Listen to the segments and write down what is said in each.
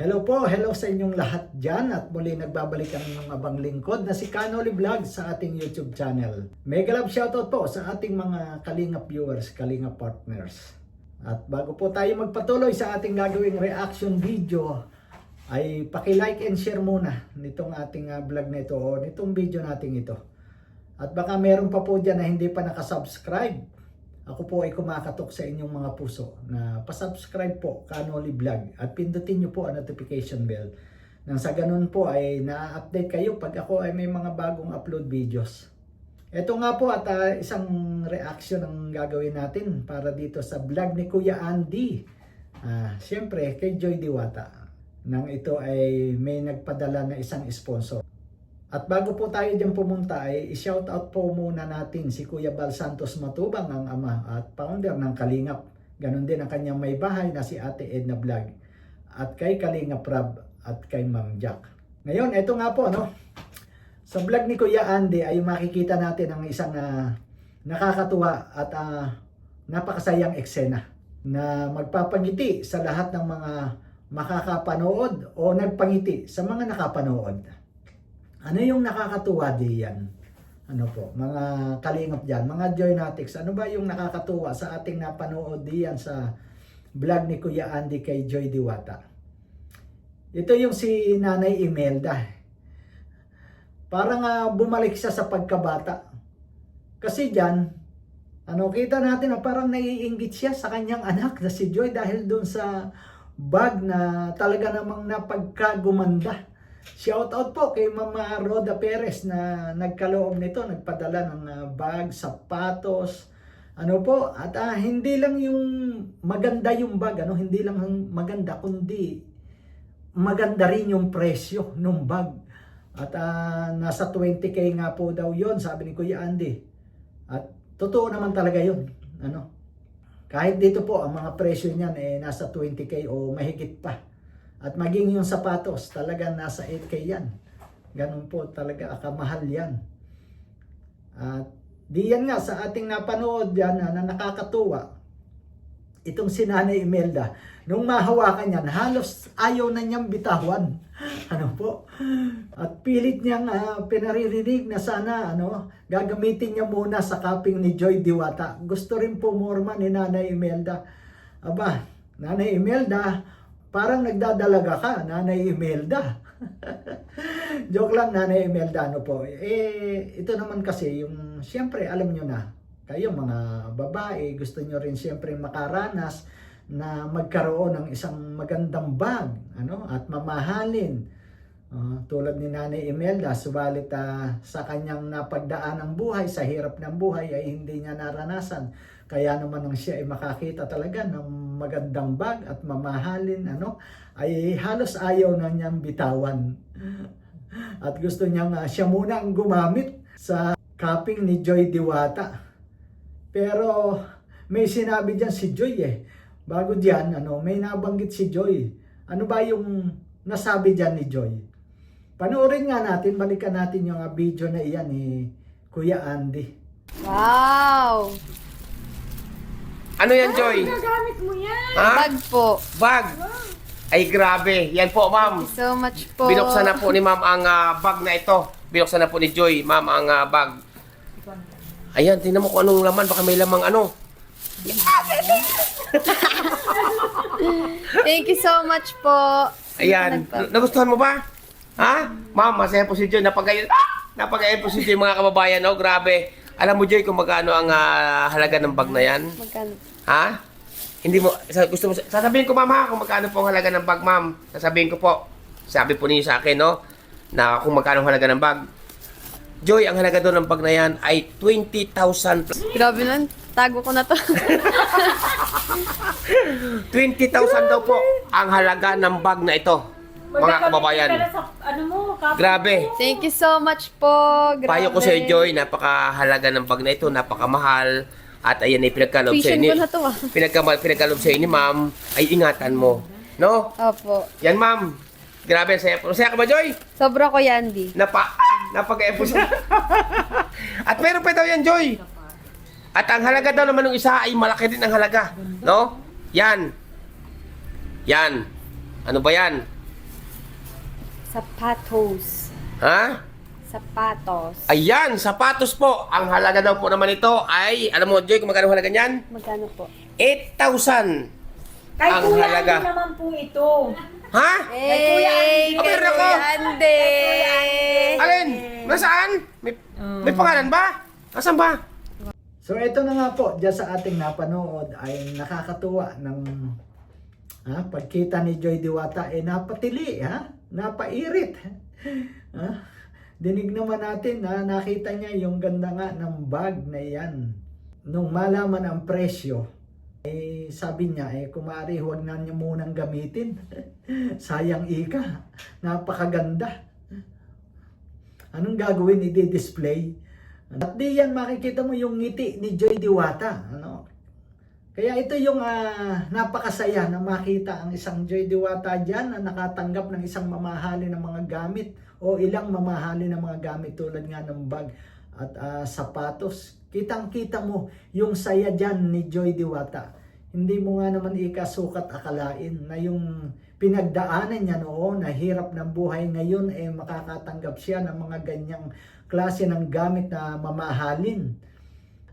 Hello po, hello sa inyong lahat dyan at muli nagbabalik ang inyong abang lingkod na si Canoli Vlog sa ating YouTube channel. Mega love shoutout po sa ating mga Kalinga viewers, Kalinga partners. At bago po tayo magpatuloy sa ating gagawing reaction video, ay paki-like and share muna nitong ating ah, vlog na ito o nitong video nating ito. At baka meron pa po dyan na hindi pa nakasubscribe. Ako po ay kumakatok sa inyong mga puso na pasubscribe po Kanoli Vlog at pindutin nyo po ang notification bell. Nang sa ganun po ay na-update kayo pag ako ay may mga bagong upload videos. Ito nga po at ah, isang reaction ang gagawin natin para dito sa vlog ni Kuya Andy. Ah, Siyempre kay Joy Diwata. Nang ito ay may nagpadala na isang sponsor. At bago po tayo dyan pumunta ay i-shout out po muna natin si Kuya Bal Santos Matubang ang ama at founder ng Kalingap. Ganon din ang kanyang may bahay na si Ate Edna Vlog. At kay Kalingap Rab at kay Ma'am Jack. Ngayon, eto nga po no. Sa vlog ni Kuya Andy ay makikita natin ang isang ah, nakakatuwa at ah, napakasayang eksena na magpapangiti sa lahat ng mga makakapanood o nagpangiti sa mga nakapanood. Ano yung nakakatuwa diyan? Ano po, mga kalingap diyan, mga Joynatics, ano ba yung nakakatuwa sa ating napanood diyan sa vlog ni Kuya Andy kay Joy Diwata? Ito yung si Nanay Imelda. Parang ah, bumalik siya sa pagkabata. Kasi diyan, ano, kita natin na parang naiinggit siya sa kanyang anak na si Joy dahil doon sa bag na talaga namang napagkagumanda. Shout out po kay Mama Roda Perez na nagkaloob nito, nagpadala ng ah, bag, sapatos, ano po, at ah, hindi lang yung maganda yung bag, ano, hindi lang ang maganda, kundi maganda rin yung presyo ng bag. At ah, nasa 20k nga po daw yon sabi ni Kuya Andy. At totoo naman talaga yun. Ano? Kahit dito po, ang mga presyo niyan eh, nasa 20k o mahigit pa. At maging yung sapatos, talaga nasa 8K yan. Ganun po talaga, akamahal yan. At di yan nga, sa ating napanood yan na, na nakakatuwa, itong si Nanay Imelda, nung mahawakan yan, halos ayaw na niyang bitawan. Ano po? At pilit niyang ah, pinaririnig na sana ano, gagamitin niya muna sa cupping ni Joy Diwata. Gusto rin po morma ni Nanay Imelda. Aba, Nanay Imelda, parang nagdadalaga ka, Nanay Imelda. Joke lang, Nanay Imelda, ano po. Eh, ito naman kasi, yung, siyempre, alam nyo na, kayo mga babae, gusto nyo rin siyempre makaranas na magkaroon ng isang magandang bag, ano, at mamahalin. Ah, tulad ni Nanay Imelda, subalit ah, sa kanyang napagdaan ng buhay, sa hirap ng buhay ay hindi niya naranasan. Kaya naman nang siya ay makakita talaga ng magandang bag at mamahalin, ano, ay halos ayaw na niyang bitawan. At gusto niyang ah, siya muna ang gumamit sa cupping ni Joy Diwata. Pero may sinabi diyan si Joy eh. Bago diyan, ano, may nabanggit si Joy. Ano ba yung nasabi diyan ni Joy? Panoorin nga natin, balikan natin yung video na iyan ni Kuya Andy. Wow! Ano yan, Joy? Gagamit mo yan. Ha? Bag po. Bag. Ay, grabe. Yan po, ma'am. So much po. Binuksan na po ni ma'am ang ah, bag na ito. Binuksan na po ni Joy, ma'am, ang ah, bag. Ayan, tingnan mo kung anong laman. Baka may lamang ano. Thank you so much po. Ayan. Nagustuhan mo ba? Ha? Ma'am, masaya po si Joy. Napagayon. Ah! Napagayon po si Joy, mga kababayan. Oh, grabe. Alam mo, Joy, kung magkano ang ah, halaga ng bag na yan? Magkano? Ha? Hindi mo, sa- gusto mo, sasabihin ko ma'am ha, kung magkano po ang halaga ng bag ma'am. Sasabihin ko po. Sabi po niyo sa akin, no? Na kung magkano ang halaga ng bag. Joy, ang halaga doon ng bag na yan ay 20,000 plus. Grabe nun. Tago ko na to. 20,000 daw po ang halaga ng bag na ito. Mga kababayan. Ano mo, Grabe. Thank you so much po. Grabe. Payo ko sa iyo, Joy, napakahalaga ng bag na ito, napakamahal. At ayan ay pinagkalob sa ko na to ah. pinagka, pinagkalob sa ni ma'am, ay ingatan mo. No? Opo. Yan, ma'am. Grabe, saya, saya ka ba, Joy? Sobra ko Yandy. Napa, napag-epo siya. At meron pa daw yan, Joy. At ang halaga daw naman ng isa ay malaki din ang halaga. No? Yan. Yan. Ano ba yan? Sapatos. Ha? Sapatos. Ayan, sapatos po. Ang halaga daw po naman ito ay, alam mo, Joy, kung magkano halaga niyan? Magkano po? 8,000. Kay Ang Kuya halaga. Andy naman po ito. Ha? Hey, Andy. kay Meron ako. Kuya Andy. Alin? Nasaan? May, may pangalan ba? Nasaan ba? So ito na nga po, dyan sa ating napanood ay nakakatuwa ng ha, pagkita ni Joy Diwata ay napatili, ha? napairit. Ha? Dinig naman natin na nakita niya yung ganda nga ng bag na yan. Nung malaman ang presyo, eh, sabi niya, eh, kumari huwag na niya munang gamitin. Sayang ika. Napakaganda. Anong gagawin? I-display? At di yan makikita mo yung ngiti ni Joy Diwata. Ano? Kaya ito yung ah, napakasaya na makita ang isang Joy Diwata dyan na nakatanggap ng isang mamahali ng mga gamit o ilang mamahali ng mga gamit tulad nga ng bag at ah, sapatos. Kitang-kita mo yung saya dyan ni Joy Diwata. Hindi mo nga naman ikasukat akalain na yung pinagdaanan niya noon na hirap ng buhay ngayon eh makakatanggap siya ng mga ganyang klase ng gamit na mamahalin.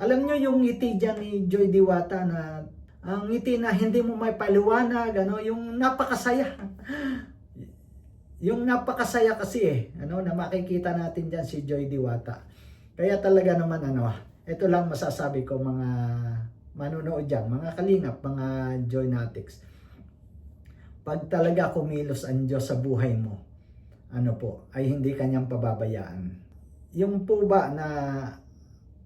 Alam nyo yung ngiti dyan ni Joy Diwata na ang ngiti na hindi mo may paliwanag, ano, yung napakasaya. yung napakasaya kasi eh, ano, na makikita natin dyan si Joy Diwata. Kaya talaga naman ano, ito lang masasabi ko mga manunood dyan, mga kalingap, mga Joynatics. Pag talaga kumilos ang Diyos sa buhay mo, ano po, ay hindi kanyang pababayaan. Yung po ba na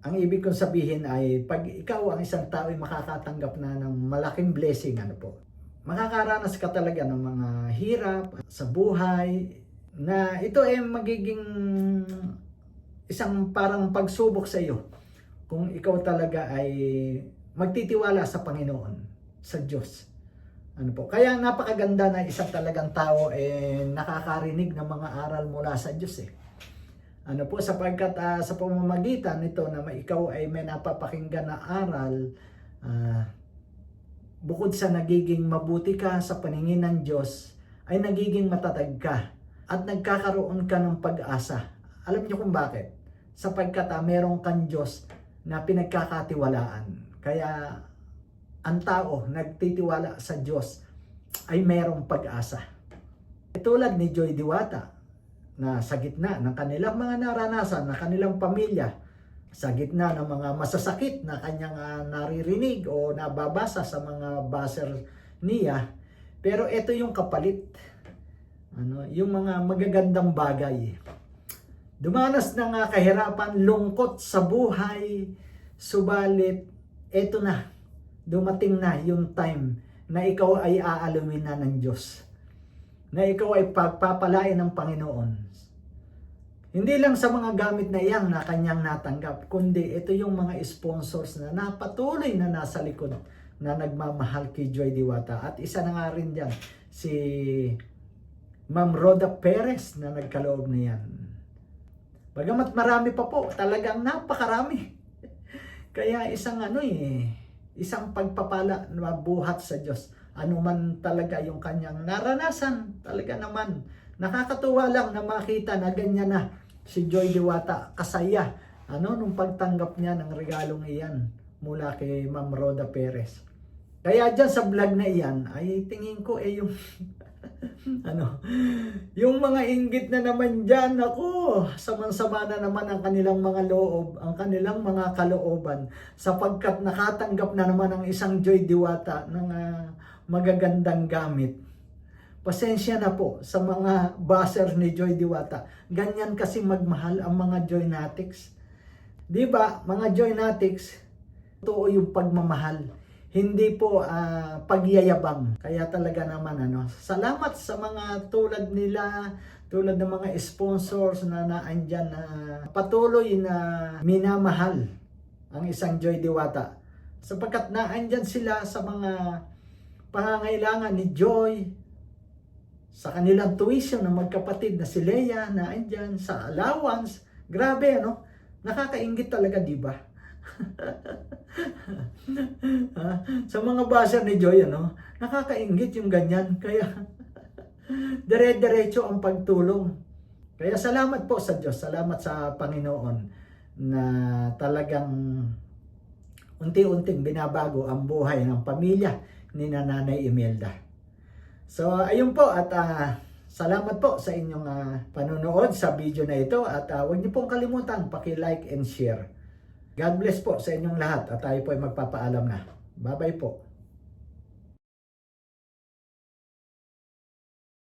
ang ibig kong sabihin ay pag ikaw ang isang tao ay makakatanggap na ng malaking blessing, ano po, makakaranas ka talaga ng mga hirap sa buhay na ito ay magiging isang parang pagsubok sa iyo kung ikaw talaga ay magtitiwala sa Panginoon, sa Diyos. Ano po? Kaya napakaganda na isang talagang tao eh nakakarinig ng mga aral mula sa Diyos eh. Ano po sapagkat ah, sa pamamagitan nito na ikaw ay may napapakinggan na aral ah, bukod sa nagiging mabuti ka sa paningin ng Diyos ay nagiging matatag ka at nagkakaroon ka ng pag-asa. Alam niyo kung bakit? Sapagkat ah, meron kang Diyos na pinagkakatiwalaan. Kaya ang tao nagtitiwala sa Diyos ay merong pag-asa. E Tulad ni Joy Diwata na sa gitna ng kanilang mga naranasan, na kanilang pamilya, sa gitna ng mga masasakit na kanyang ah, naririnig o nababasa sa mga baser niya, pero ito yung kapalit. Ano, yung mga magagandang bagay. Dumanas ng ah, kahirapan, lungkot sa buhay, subalit eto na, dumating na yung time na ikaw ay aalumin na ng Diyos. Na ikaw ay pagpapalain ng Panginoon. Hindi lang sa mga gamit na iyan na kanyang natanggap, kundi ito yung mga sponsors na napatuloy na nasa likod na nagmamahal kay Joy Diwata. At isa na nga rin dyan, si Ma'am Rhoda Perez na nagkaloob na yan. Bagamat marami pa po, talagang napakarami. Kaya isang ano eh, isang pagpapala na buhat sa Diyos. Ano man talaga yung kanyang naranasan, talaga naman. Nakakatuwa lang na makita na ganyan na si Joy Diwata kasaya ano nung pagtanggap niya ng regalong iyan mula kay Ma'am Rhoda Perez. Kaya dyan sa vlog na iyan ay tingin ko eh yung ano, yung mga inggit na naman dyan, ako, samang-sama na naman ang kanilang mga loob, ang kanilang mga kalooban, sapagkat nakatanggap na naman ang isang Joy Diwata ng ah, magagandang gamit. Pasensya na po sa mga baser ni Joy Diwata. Ganyan kasi magmahal ang mga Joynatics. Di ba, mga Joynatics, totoo yung pagmamahal hindi po ah, pagyayabang. Kaya talaga naman ano, salamat sa mga tulad nila, tulad ng mga sponsors na naandyan na patuloy na minamahal ang isang Joy Diwata. Sapagkat naandyan sila sa mga pangangailangan ni Joy, sa kanilang tuition ng magkapatid na si Leia na andyan, sa allowance. Grabe ano, nakakaingit talaga di ba? Ha? sa mga basa ni Joy, ano, nakakaingit yung ganyan. Kaya, dire-diretso ang pagtulong. Kaya salamat po sa Diyos, salamat sa Panginoon na talagang unti-unting binabago ang buhay ng pamilya ni Nanay Imelda. So ayun po at ah, salamat po sa inyong ah, panonood sa video na ito at ah, huwag niyo pong kalimutan paki-like and share. God bless po sa inyong lahat at tayo po ay magpapaalam na. Bye-bye po.